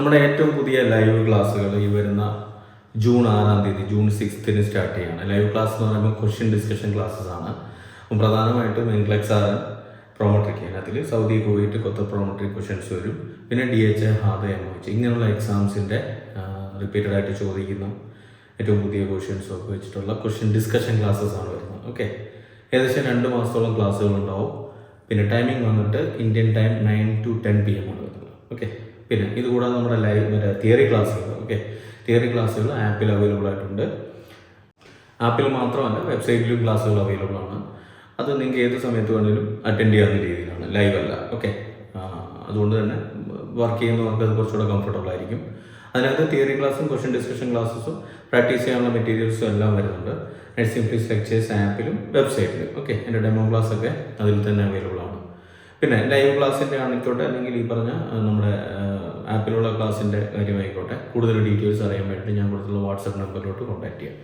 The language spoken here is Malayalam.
നമ്മുടെ ഏറ്റവും പുതിയ ലൈവ് ക്ലാസ്സുകൾ ഈ വരുന്ന ജൂൺ ആറാം തീയതി ജൂൺ സിക്സ്ത്തിന് സ്റ്റാർട്ട് ചെയ്യാണ്. ലൈവ് ക്ലാസ് എന്ന് പറയുമ്പോൾ ക്വസ്റ്റ്യൻ ഡിസ്കഷൻ ക്ലാസ്സസ് ആണ്. പ്രധാനമായിട്ടും ഇൻക്ലക്സ് ആർ പ്രോമട്രിക് അതിൽ സൗദി പോയിട്ട് കൊത്ത പ്രോമട്രിക് ക്വസ്റ്റ്യൻസ് വരും. പിന്നെ D H HAAD M H ഇങ്ങനെയുള്ള എക്സാംസിന്റെ റിപ്പീറ്റഡ് ആയിട്ട് ചോദിക്കുന്ന ഏറ്റവും പുതിയ ക്വസ്റ്റ്യൻസും ഒക്കെ വെച്ചിട്ടുള്ള ക്വസ്റ്റ്യൻ ഡിസ്കഷൻ ക്ലാസ്സസ് ആണ് വരുന്നത്. ഓക്കെ ഏകദേശം രണ്ട് മാസത്തോളം ക്ലാസ്സുകൾ ഉണ്ടാവും. പിന്നെ ടൈമിംഗ് വന്നിട്ട് Indian time nine to ten P M ആണ് വരുന്നത്. ഓക്കെ പിന്നെ ഇതുകൂടാതെ നമ്മുടെ ലൈവ് മറ്റേ തിയറി ക്ലാസ്സുകൾ ഓക്കെ തിയറി ക്ലാസ്സുകൾ ആപ്പിൽ അവൈലബിൾ ആയിട്ടുണ്ട്. ആപ്പിൽ മാത്രമല്ല വെബ്സൈറ്റിലും ക്ലാസ്സുകൾ അവൈലബിൾ ആണ്. അത് നിങ്ങൾക്ക് ഏത് സമയത്ത് വേണമെങ്കിലും അറ്റൻഡ് ചെയ്യാവുന്ന രീതിയിലാണ് ലൈവ് അല്ല ഓക്കെ അതുകൊണ്ട് തന്നെ വർക്ക് ചെയ്യുന്നവർക്ക് അത് കുറച്ചുകൂടെ കംഫർട്ടബിൾ ആയിരിക്കും. അതിനകത്ത് തിയറി ക്ലാസ്സും ക്വസ്റ്റ്യൻ ഡിസ്കഷൻ ക്ലാസ്സും പ്രാക്ടീസ് ചെയ്യാനുള്ള മെറ്റീരിയൽസും എല്ലാം വരുന്നുണ്ട്. നഴ്സിംഗ് ഫീസ് ലെക്ചേഴ്സ് ആപ്പിലും വെബ്സൈറ്റിലും ഓക്കെ എന്റെ ഡെമോ ക്ലാസ് ഒക്കെ അതിൽ തന്നെ അവൈലബിൾ ആണ്. പിന്നെ ലൈവ് ക്ലാസ്സിന്റെ ആണിക്കോട്ടെ അല്ലെങ്കിൽ ഈ പറഞ്ഞ നമ്മുടെ ആപ്പിലുള്ള ക്ലാസ്സിന്റെ കാര്യമായിക്കോട്ടെ കൂടുതൽ ഡീറ്റെയിൽസ് അറിയാൻ വേണ്ടി ഞാൻ കൊടുത്തുള്ള വാട്സപ്പ് നമ്പറിലോട്ട് കോൺടാക്ട് ചെയ്യാം.